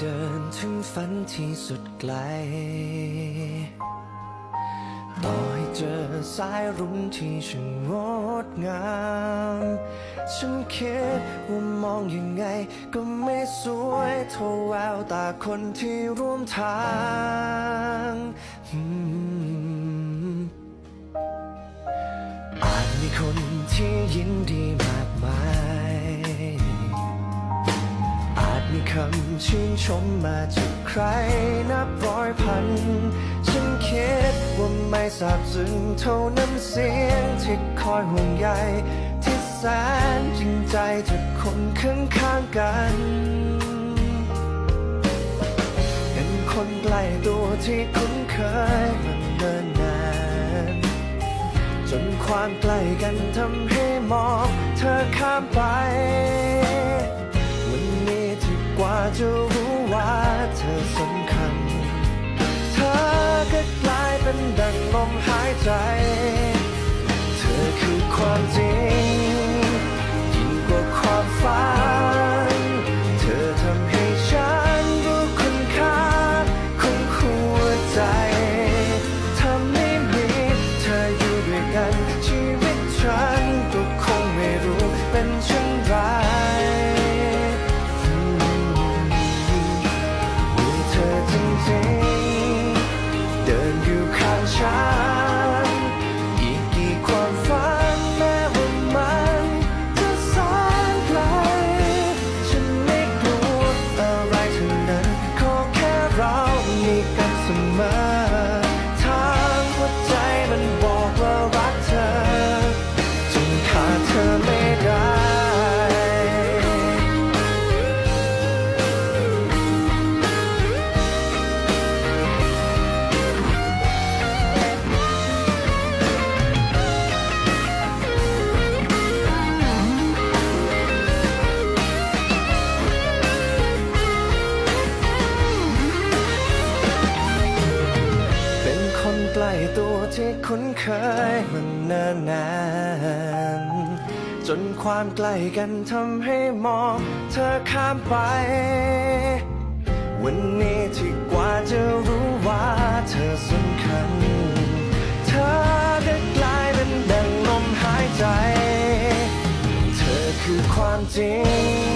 เดินถึงฝันที่สุดไกล ต่อให้เจอสายรุ้งที่ช่างงดงาม ฉันคิดว่ามองยังไงก็ไม่สวยเท่าแววตาคนที่ร่วมทางอืมอาจมีคนที่ยินดีมากมาย คำชื่นชมมาจากใครนับร้อยพัน ฉันคิดว่าไม่สาบซึ้งเท่าน้ำเสียงที่คอยห่วงใยที่แสนจริงใจจากคนข้างข้างกันเป็นคนใกล้ตัวที่คุ้นเคยมันเดินนานจนความใกล้กันทำให้มองเธอข้ามไป ดังลมหายใจ ที่คุ้นเคยมันเนิ่นนานจนความใกล้กันทำให้มองเธอข้ามไป วันนี้ที่กว่าจะรู้ว่าเธอสำคัญ เธอได้กลายเป็นดังลมหายใจ เธอคือความจริง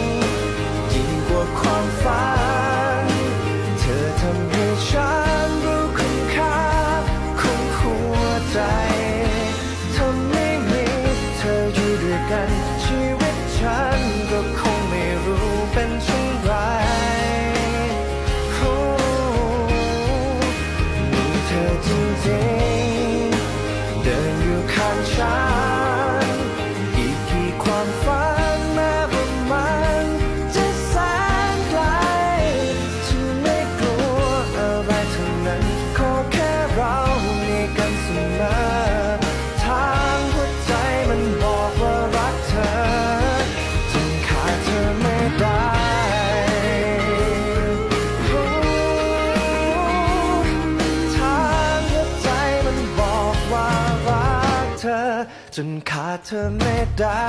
จนขาดเธอไม่ได้